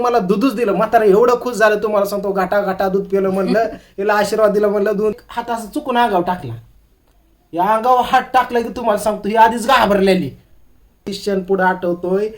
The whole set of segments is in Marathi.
मला दूधच दिलं. म्हातारा एवढं खुश झालं तुम्हाला सांगतो घाटा घाटा दूध पिलं म्हणलं हिला आशीर्वाद दिला म्हणलं दूध हात असं चुकून अंगावर टाकला. या अंगावर हात टाकला की तुम्हाला सांगतो ही आधीच घाबरलेली. शिक्षण पुढे आठवतोय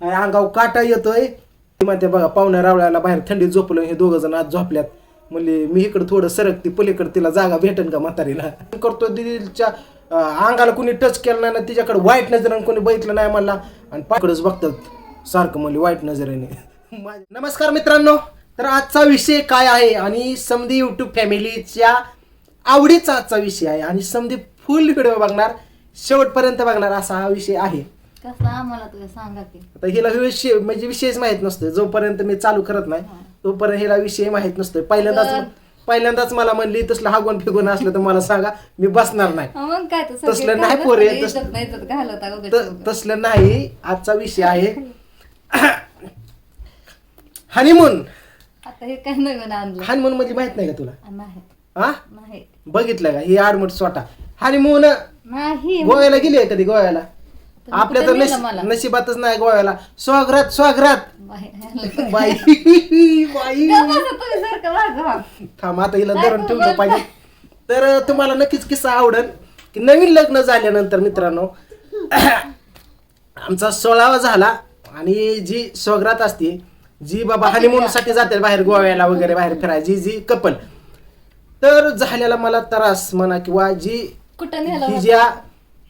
आणि अंगावर काटा येतोय. ती म्हणते बघा पाहुण्या रावळ्याला बाहेर थंडीत झोपलं हे दोघं जण आज झोपल्यात. म्हणले मी इकडे थोडं सरकते पलीकडे तिला जागा भेटेन का म्हातारीला? करतो दिदीच्या अंगाला कोणी टच केलं नाही ना तिच्याकडे वाईट नजरेने कोणी बघितलं नाही म्हणला. आणि पाकडेच बघतात सारखं म्हणले वाईट नजरेने. नमस्कार मित्रांनो तर आजचा विषय काय आहे आणि समधी युट्यूब फॅमिलीच्या आवडीचा आजचा विषय आहे आणि समधी फुल व्हिडिओ बघणार शेवटपर्यंत बघणार असा हा विषय आहे. कसं आम्हाला तुला सांगा की. आता हिला विषय म्हणजे विषयच माहीत नसतो जोपर्यंत मी चालू करत नाही तोपर्यंत हिला विषय माहीत नसतोय. पहिल्यांदाच पहिल्यांदाच मला म्हणली तसलं हागून फिगून असलं तर मला सांगा मी बसणार नाही. मग काय तर सगळे तसलं नाही पोरे, घालत. तसलं नाही आजचा विषय आहे. हनीमून आता हे काय नवीन आणलं? हनीमून म्हणजे माहीत नाही का तुला? नाही. हा नाही बघितलं का? ही आडमट स्वतः हनीमून नाही. गोव्याला गेली आहे कधी गोव्याला? तुम्ही आपल्या तर नशी-? नशिबातच नाही गोव्याला. स्वागरात स्वागरात बाई- बाई बाई. गप्प बसा तुम्ही सारखं वागा. थांब आता हिला नाही, धरून तू ठेवलं बोल. पाहिजे. तर तुम्हाला नक्कीच किस्सा आवडेल की नवीन लग्न झाल्यानंतर मित्रांनो आमचा सोळावा झाला आणि जी स्वग्रात असते जी बाबा हनीमून साठी जाते बाहेर गोव्याला वगैरे बाहेर फिरायला जी जी कपल तर झालेला मला त्रास म्हणा किंवा जी कुठं नेलं ही? ज्या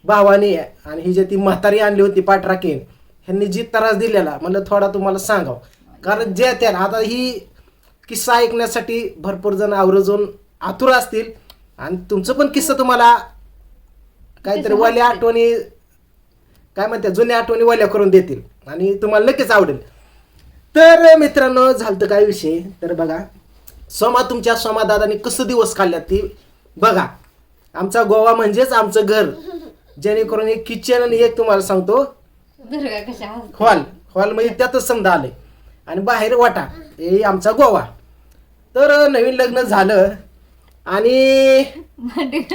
भावाने आणि ही जी ती म्हातारी आणली होती पाठराखीन ह्यांनी जी त्रास दिलेला म्हणलं थोडा तुम्हाला सांगाव. कारण जे त्या आता ही किस्सा ऐकण्यासाठी भरपूर जण आवर्जून आतुर असतील. आणि तुमचं पण किस्सा तुम्हाला काहीतरी वाल्या आठवणी काय म्हणतात जुन्या आठवणी वाल्या करून देतील. आणि तुम्हाला नक्कीच आवडेल. तर मित्रांनो झालं काय विषय? तर बघा सोमा तुमच्या सोमा दादानी कसं दिवस काढल्यात ती बघा. आमचा गोवा म्हणजेच आमचं घर. जेणेकरून एक किचन आणि एक तुम्हाला सांगतो. हॉल. हॉल म्हणजे त्यातच समजा आलंय आणि बाहेर वाटा. हे आमचा गोवा. तर नवीन लग्न झालं. आणि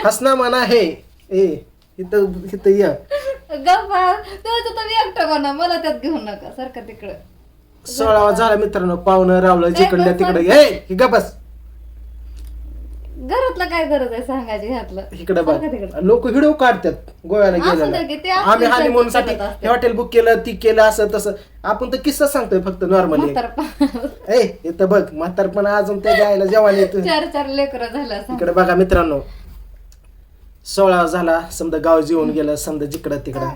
हसना म्हणा हे ए इथं इथं ये. मला त्यात घेऊ नका. सारखं तिकडं. सोळावा झाला मित्रांनो पाहुणं रावलं जिकडल्या तिकडे. हे ग बस. घरातलं काय गरज आहे सांगायची ह्यातलं इकडे बघ. लोक व्हिडिओ काढतात गोव्याला असं आम्ही हनीमून साठी. हे हॉटेल बुक केलं ती केलं असं तसं. आपण तर किस्सा सांगतोय फक्त नॉर्मली ए इथं बघ म्हातारपण अजून ते जायला जेवण येत. चार चार लेकरं झालं. इकडे बघा मित्रांनो. सोळा झाला समजा गाव जेवून गेलं समजा जिकडं तिकडं.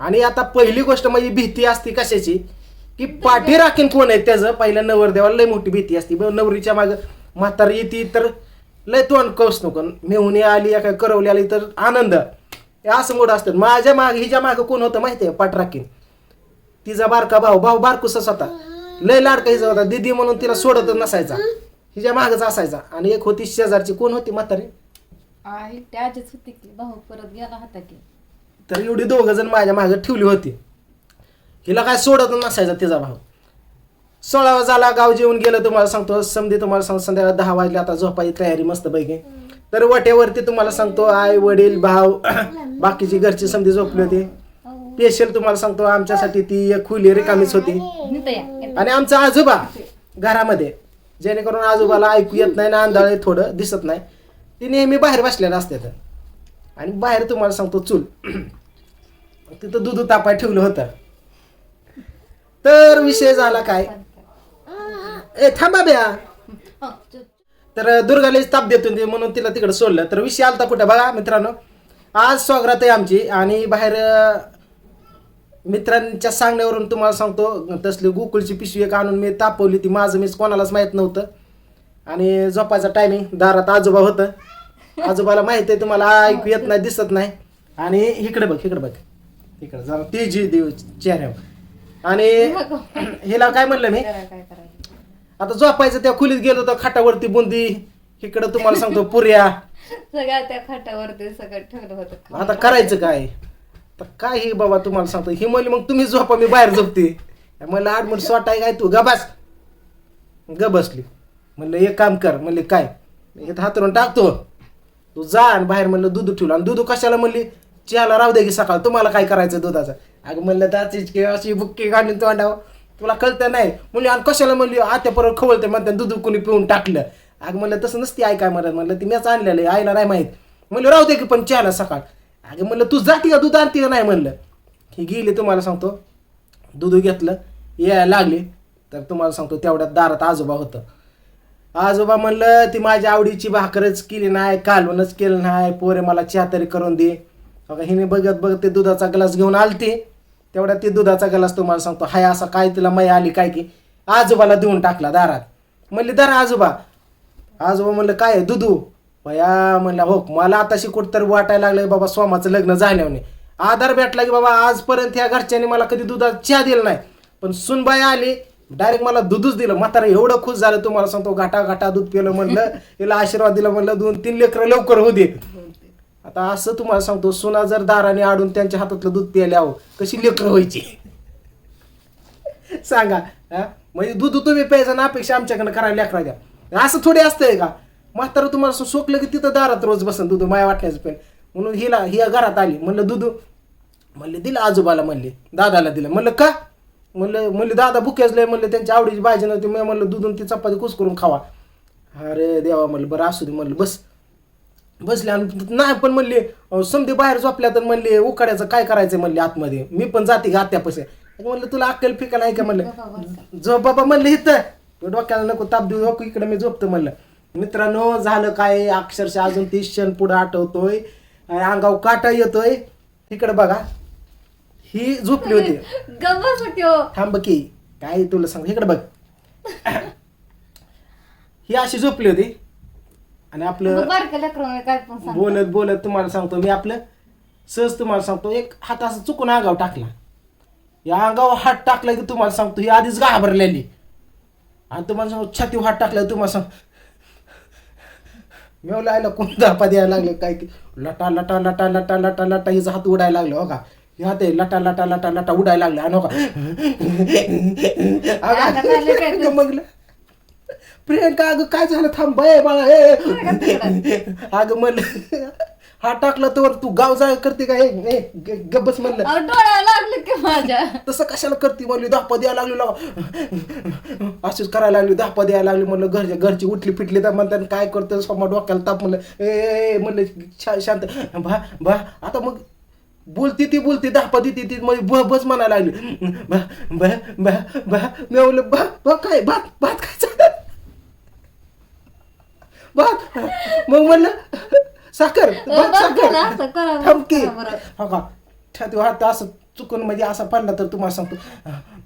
आणि आता पहिली गोष्ट म्हणजे भीती असते कशाची? की पाठी राखीन कोण आहे त्याचं? पहिल्या नवरदेवाला लय मोठी भीती असते. नवरीच्या माग म्हातारी येते तर लय तोंड कौस नको. मेहुणी आली या काय करवली आली तर आनंद. हे असं मोठं असतं. माझ्या माग हिच्या माग कोण होतं माहिती आहे? पाठराखीन तिचा बारका भाऊ भाऊ बारकुसच होता. लय लाडका हिचा होता. दिदी म्हणून तिला सोडतच नसायचा. हिच्या मागच असायचा. आणि एक होती शेजारची. कोण होती म्हातारी? आई त्याचीच होती की. भाऊ परत गेला होता की. तर एवढी दोघं जण माझ्या मागे ठेवली होती. हिला काय सोडत नसायचा तिचा भाऊ. सोळावा झाला गाव जेवून गेलं तुम्हाला सांगतो समधी तुम्हाला सांगतो संध्याकाळ दहा वाजले आता झोपायची तयारी मस्त पैकी तर वटेवरती तुम्हाला सांगतो आई वडील भाऊ बाकीची घरची समधी झोपली होती. स्पेशल तुम्हाला सांगतो आमच्यासाठी ती एक खुली रिकामीच होती. आणि आमचा आजोबा घरामध्ये जेणेकरून आजोबाला ऐकू येत नाही ना आंधळे थोडं दिसत नाही. ती नेहमी बाहेर बसलेलं असतात आणि बाहेर तुम्हाला सांगतो चूल. तिथं दूध तापाय ठेवलं होतं. तर विषय झाला काय? ए थांबा ब्या. हं. तर दुर्गाला ताप देतो ते म्हणून तिला तिकडे सोडलं. तर विषय आलता कुठं बघा मित्रांनो? आज स्वागत आहे आमची आणि बाहेर मित्रांच्या सांगण्यावरून तुम्हाला सांगतो तसली गोकुळची पिशवी एक आणून मी तापवली ती माझं मीच कोणालाच माहीत नव्हतं. आणि झोपायचा टायमिंग दारात आजोबा होतं. आजोबाला माहीत आहे तुम्हाला ऐकू येत नाही दिसत नाही. आणि इकडे बघ इकडे बघ. इकडे जरा तेजी देव चेहऱ्यावर. आणि हिला काय म्हणलं मी? आता झोपायचं त्या खोलीत गेलो तर खाटावरती बुंदी. इकडं तुम्हाला सांगतो पुऱ्या. सगळ्या त्या खाटावरती सगळं ठेवलं होतं. आता करायचं काय? तर काय हे बाबा तुम्हाला सांगतो? ही म्हणली मग तुम्ही झोपा मी बाहेर झोपते. म्हणलं आठ मिनिट स्वतः काय तू? ग बस. ग बसली. म्हणलं एक काम कर. म्हणले काय? इथं हातरून टाकतो तू. जा आणि बाहेर म्हणलं दूध ठेवलं. आणि दूध कशाला म्हणली? चहाला राहू दे की सकाळ. तुम्हाला काय करायचं दुधाचं? अगं म्हणलं त्याची अशी बुक्की काढून तोंडावं तुला कळतं नाही. म्हणली आणि कशाला म्हणली? आत्या परत खवळते म्हणते दूध कोणी पिऊन टाकलं. अगं म्हणलं तसं नसते आई काय म्हणत? म्हणलं ती मॅच आणलेलं आहे आईला नाही माहीत. म्हणलं राहू दे की पण चहाला सकाळ. अगं म्हणलं तू जाती का दूध आणते का नाही? म्हणलं. ही गेली तुम्हाला सांगतो. दूध घेतलं यायला लागली. तर तुम्हाला सांगतो तेवढ्यात दारात आजोबा होतं. आजोबा म्हणलं ती माझ्या आवडीची भाकरच केली नाही कालवणच केलं नाही पोरे मला चहा तरी करून दे. अगं हिने बघत बघत ते दुधाचा ग्लास घेऊन आलती. तेवढ्या ते दुधाचा गलास तुम्हाला सांगतो हाय असा काय तिला मया आली काय की आजोबाला देऊन टाकला दारात. म्हणली दारा आजोबा. आजोबा म्हणलं काय आहे दुधू? भया म्हणलं हो मला आताशी कुठंतरी वाटायला लागलं बाबा स्वामाचं लग्न झाल्याने आधार भेटला की बाबा आजपर्यंत ह्या घरच्यांनी मला कधी दुधात चहा दिला नाही. पण सुनबाई आली डायरेक्ट मला दूधच दिलं. म्हातारा एवढं खुश झालं तुम्हाला सांगतो घाटा घाटा दूध पिलं म्हणलं हिला आशीर्वाद दिला म्हणलं दोन तीन लेकरं लवकर होऊ दे आता असं तुम्हाला सांगतो सुना जर दाराने आडून त्यांच्या हातातलं दूध प्यायला हवं कशी लेकरं व्हायची? सांगा हा? म्हणजे दूध तुम्ही प्यायचं ना अपेक्षा आमच्याकडनं करायला लेकरा द्या. असं थोडी असतंय का? म्हातारं तुम्हाला असं सोकलं की तिथं दारात रोज बसन दूध माया वाटण्याचं पेन म्हणून हिला ही घरात आली म्हणलं दूध म्हणले दिलं आजोबाला म्हणले दादाला दिलं. म्हणलं का? म्हणलं म्हणले दादा भुकेजलंय म्हणलं त्यांच्या आवडीची भाजी नव्हती. मी म्हणलं दूध ती चपाती कुस करून खावा. अरे देवा म्हणलं बरं असू दे म्हणलं बस. बसले आणि नाही पण म्हणले समधी बाहेर झोपल्या तर म्हणले उकाड्याचं काय करायचं म्हणले आतमध्ये. मी पण जाते का आत्यापाशी. म्हणलं तुला अक्कल फिका नाही का म्हणलं? झोप बाबा म्हणलं इथं. डोक्याला नको ताप देऊ नको इकडे मी झोपतो म्हणलं. मित्रांनो झालं काय? अक्षरशः अजून तीस क्षण पुढे आठवतोय. अंगाव काटा येतोय. इकडे बघा. ही झोपली होती. ठेव थांब की. काय तुला सांग? इकडे बघ. ही अशी झोपली होती. आणि आपलं बारक्या लेकरांना काय पण सांग बोलत बोलत तुम्हाला सांगतो मी आपलं सहज तुम्हाला सांगतो एक हात असं चुकून अंगाव टाकला. या अंगावर हात टाकला की तुम्हाला सांगतो ही आधीच घाबरलेली. आणि तुम्हाला सांगतो छाती हात टाकला तुम्हाला सांग मी लायला कोण धापा द्यायला लागले काय की लटा लटा लटा लटा लटा लटा हिचा हात उडायला लागला हो का? हे हात आहे लटा लटा लटा लटा उडायला लागले आणि हो का? अगं प्रियंका अगं काय झालं? थांब बाय बाळा ए अगं म्हणलं हा टाकला तर तू गाव जाय करते का? हे गब्बस म्हणलं. लागलं की माझ्या. तसं कशाला करते म्हणली? धापा द्यायला लागली लावा. अशीच करायला लागली धापा द्यायला लागली म्हणलं. घरच्या घरची उठली फिटली तर म्हणतात काय करतं सोमा डोक्याला ताप म्हणलं. ए, म्हणलं शांत. भा भा. आता मग बोलती ती बोलती धापा देते ती मग ब बस म्हणायला लागली. बा बा बा बा मी म्हणलं बा बा काय भात भात खायचा? भात मग म्हणलं साखर भात साखर. थांब की. हा छाती असं चुकून म्हणजे असा पडला तर तुम्हाला सांगतो.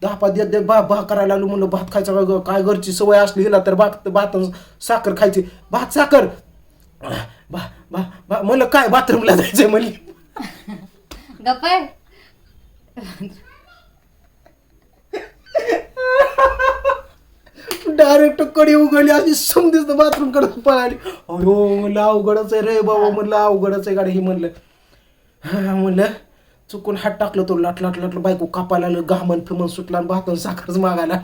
दहा पाच देत देत भा करायला लागलो म्हणलं भात खायचा काय काय घरची सवय असली गेला तर भात भात साखर खायची. भात साखर. बा बा बा म्हणलं काय बाथरूमला जायचंय म्हणली. गप्पाय डायरेक्ट कडी उघडली अशी समधीच बाथरूमकडे पळाली अयो म्हणलं अवघडच आहे रे बाबा म्हणलं अवघडच आहे गाडी ही म्हणलं. हा म्हणलं चुकून हात टाकलं तो लाट लाट लाटलं बायको कापायला लागलं घामन फिमन सुटला आणि भातून साखरच मागायला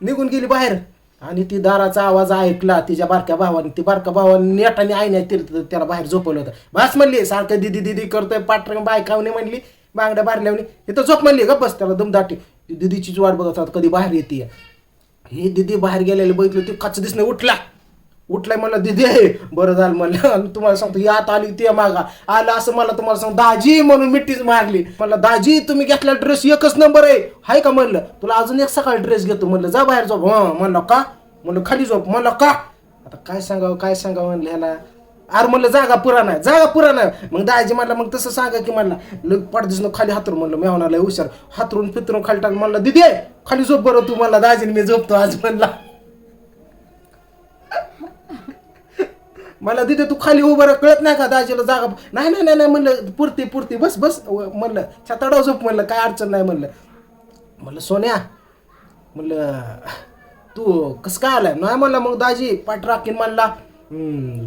निघून गेली बाहेर. आणि ती दाराचा आवाज ऐकला तिच्या बारक्या भावाने. ती बारक्या भावाने नेटाने आईने तिला त्याला बाहेर झोपवलं होतं. बस म्हणली सारखं दिदी दिदी करतोय पाटर बायकावने म्हणली बांगड्या बारल्यावनी. इथं झोप म्हणली ग बस त्याला दमदाटी ती दिदीचीच वाट बघत असतात कधी बाहेर येते. हे दिदी बाहेर गेलेलं बघितलं ती कच्च दिसणे उठला. उठलाय म्हणलं दिदी आहे बरं झालं म्हणलं. आणि तुम्हाला सांगतो यात आली ते मागा. आलं असं मला तुम्हाला सांग दाजी म्हणून मिठीच मारली. म्हणलं दाजी तुम्ही घेतला ड्रेस एकच नंबर आहे. हाय का म्हणलं तुला अजून एक सकाळी ड्रेस घेतो. म्हणलं जा बाहेर झोप. हं म्हणलं का? म्हणलं खाली झोप. म्हणलं का? आता काय सांगावं काय सांगावं? म्हणलं ह्याला. अरे म्हणलं जागा पुराण आहे जागा पुराण आहे. मग दाजी म्हणलं मग तसं सांगा की म्हणला लग पडदिसनं खाली हातरून म्हणलं मी होणार हुशार हातरून फितरून खाली टाक. म्हणलं दिदी खाली झोप बरं तू म्हणला दाजीने मी झोपतो आज म्हणला. मला तिथे तू खाली उभं कळत नाही का दाजीला जागा नाही नाही नाही नाही म्हणलं पुरती पुरती बस बस म्हणलं छाताडाव झोप म्हणलं काय अडचण नाही म्हणलं. म्हणलं सोन्या म्हणलं तू कसं काय आलाय? नाही म्हणला मग दाजी पाठ राखीन म्हणला.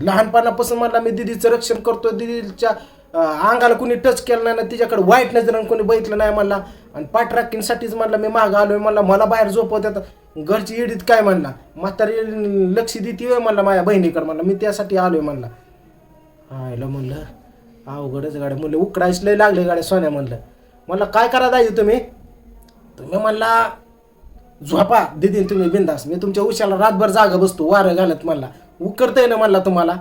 लहानपणापासून म्हणला मी दिदीचं रक्षण करतो दिदीच्या अंगाला कोणी टच केलं नाही ना तिच्याकडे वाईट नजरानं कोणी बघितलं नाही म्हणला. आणि पाठराखींसाठीच म्हणला मी मागं आलोय म्हणला. मला बाहेर झोपवत घरची इडीत काय? म्हणला. म्हातारी लक्ष देते होय म्हणला माझ्या बहिणीकडे. म्हणला मी त्यासाठी आलोय म्हणला. आयला म्हणलं अवघडच गाड्या म्हणलं उकडायच लय लागले गाड्या सोन्या म्हणलं. म्हणलं काय करा दाजी तुम्ही? तुम्ही म्हणला झोपा दिदी तुम्ही बिंदास. मी तुमच्या उशाला रातभर जागा बसतो वारं घालत म्हणला. उकरतंय ना म्हणला तुम्हाला?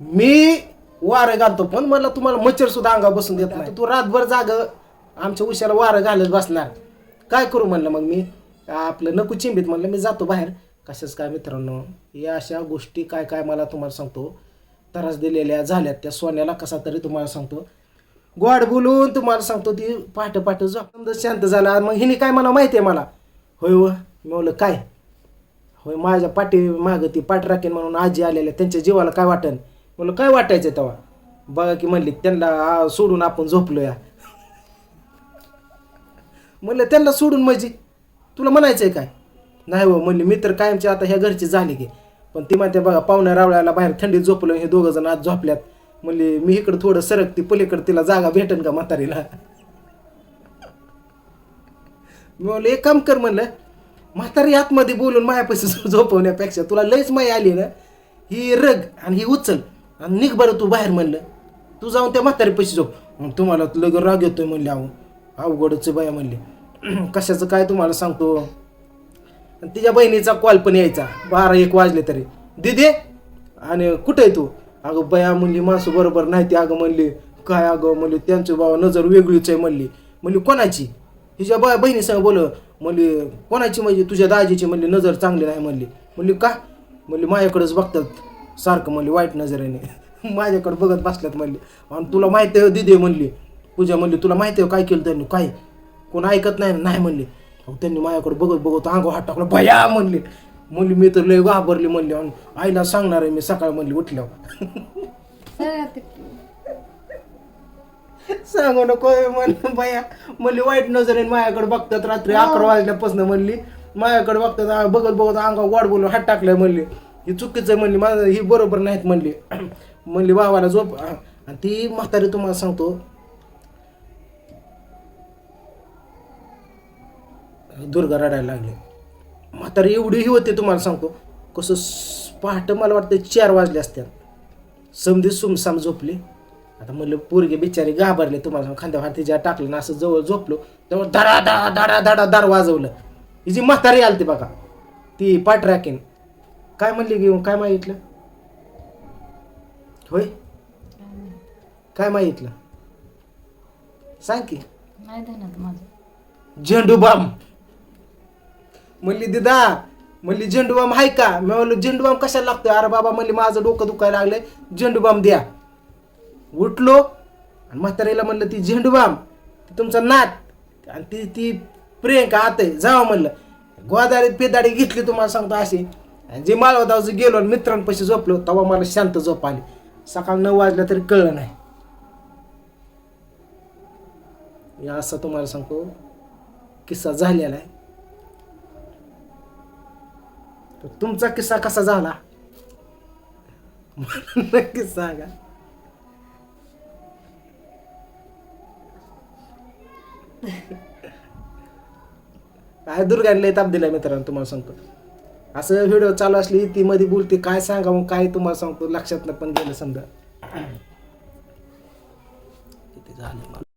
मी वारं घालतो पण मला तुम्हाला मच्छर सुद्धा अंगा बसून देत नाही. तू रातभर जाग आमच्या उशाला वारं घालत बसणार. काय करू म्हणलं मग मी? आपलं नको चिंबीत म्हणलं मी जातो बाहेर. कशाच काय मित्रांनो या अशा गोष्टी काय काय मला तुम्हाला सांगतो. त्रास दिलेल्या झाल्यात त्या सोन्याला कसा तरी तुम्हाला सांगतो. गोड बोलून तुम्हाला सांगतो ती पाठ पाठ जो शांत झाला. मग हिने काय मला माहिती आहे मला? होय व मी म्हणलं काय? होय माझ्या पाठी मागं ती पाठ राखेन म्हणून आजी आलेल्या त्यांच्या जीवाला काय वाटन? म्हणलं काय वाटायचं तेव्हा? बघा की म्हणली त्यांना सोडून आपण झोपलो या म्हणलं त्यांना सोडून म्हणजे? तुला म्हणायचं आहे काय? नाही हो म्हणली मी तर कायमची आता ह्या घरची झाली की. पण ती म्हणते बघा पाहुण्या रावळ्याला बाहेर थंडीत झोपलो हे दोघं जण आज झोपल्यात. म्हणली मी इकडं थोडं सरकते पलीकडे तिला जागा भेटन का म्हातारीला? मी म्हणलं एक काम कर म्हणलं म्हातारी आतमध्ये बोलून मायापाशी झोपवण्यापेक्षा तुला लयच माय आली ना ही रग आणि ही उचल. आणि निघ बरं तू बाहेर म्हणलं. तू जाऊन त्या म्हातारीपाशी झोप. मग तुम्हाला लग राग येतोय म्हणले अहो. अवघडच आहे बाया म्हणले. कशाचं काय तुम्हाला सांगतो? आणि तिच्या बहिणीचा कॉल पण यायचा. बारा एक वाजले तरी. दिदे आणि कुठे आहे तू? अगं बया म्हणली माणसं बरोबर नाही ती अगं म्हणली. काय अगं म्हणली त्यांचं बाबा नजर वेगळीच आहे म्हणली. म्हणली कोणाची? हिच्या बा बहिणीसंग बोल म्हणली कोणाची म्हणजे तुझ्या दाजीची? म्हणली नजर चांगली नाही म्हणली. म्हणली का? म्हणली माझ्याकडेच बघतात. सारखं म्हणली वाईट नजरेने. माझ्याकडे बघत बसल्यात म्हणली. आणि तुला माहिती आहे दिदे म्हणली. पूजा म्हणली तुला माहिती आहे काय केलं त्यांनी? काय? कोण ऐकत नाही नाही म्हणली. अहो, त्यांनी माझ्याकडे बघत बघत अंगो हात टाकला भया म्हणले. म्हणली मी तर लय घाबरली म्हणली. आणि आईला सांगणार आहे मी सकाळी म्हणली उठल्यावर. ते सांगू नको म्हणलं बाया म्हणली वाईट नजरेने माझ्याकडे बघतात रात्री अकरा वाजल्यापासून म्हणली माझ्याकडे बघतात बघत बघत अंगावर वाढ बोलून हात टाकलाय म्हणली. ही चुकीचं आहे म्हणली माझं ही बरोबर नाहीत म्हणली. म्हणली बाबाला झोप ती म्हातारी तुम्हाला सांगतो. दुर्गा रडायला लागली. म्हातारी एवढी ही होते तुम्हाला सांगतो. कसं पहाटे मला वाटतं चार वाजले असत्या समधी सुमसाम झोपली. आता म्हणलं पोरगे बिचारे घाबरले तुम्हाला सांगू, खांद्यावर हात तिच्या टाकलं ना असं जवळ झोपलो तेव्हा धडा धडा धडा धडा दार वाजवलं. हिची म्हातारी आलती बघा ती पाठ राखेन काय म्हणली घेऊन काय मागितलं? होय? काय मागितलं? सांग की. नाही देणार माझं. झेंडू बाम. म्हणली दिदा म्हणली झेंडू बाम आहे का? मी म्हणलं झेंडू बाम कशाला लागतोय? अरे बाबा म्हणली माझं डोकं दुखायला लागलंय. झेंडू बाम द्या. उठलो आणि म्हातारीला म्हणलं ती झेंडूबाम ती तुमचा नात. आणि ती ती प्रियंका आता आहे जावं म्हणलं. गोदारीत पेदाडी घेतली तुम्हाला सांगतो अशी. आणि जे माळवदावचं गेलो आणि मित्रांपाशी झोपलो तेव्हा मला शांत झोप आली. सकाळ नऊ वाजलं तरी कळलं नाही. असं तुम्हाला सांगतो किस्सा झालेला आहे. तर तुमचा किस्सा कसा झाला? नक्कीच नक्की सांगा. काय दुर्गाने ताप दिलाय मित्रांनो तुम्हाला सांगतो. असं व्हिडिओ चालू असली ती मध्ये बोलते काय सांगा मग काय तुम्हाला सांगतो लक्षात पण गेलं समजा. किती झालं मला.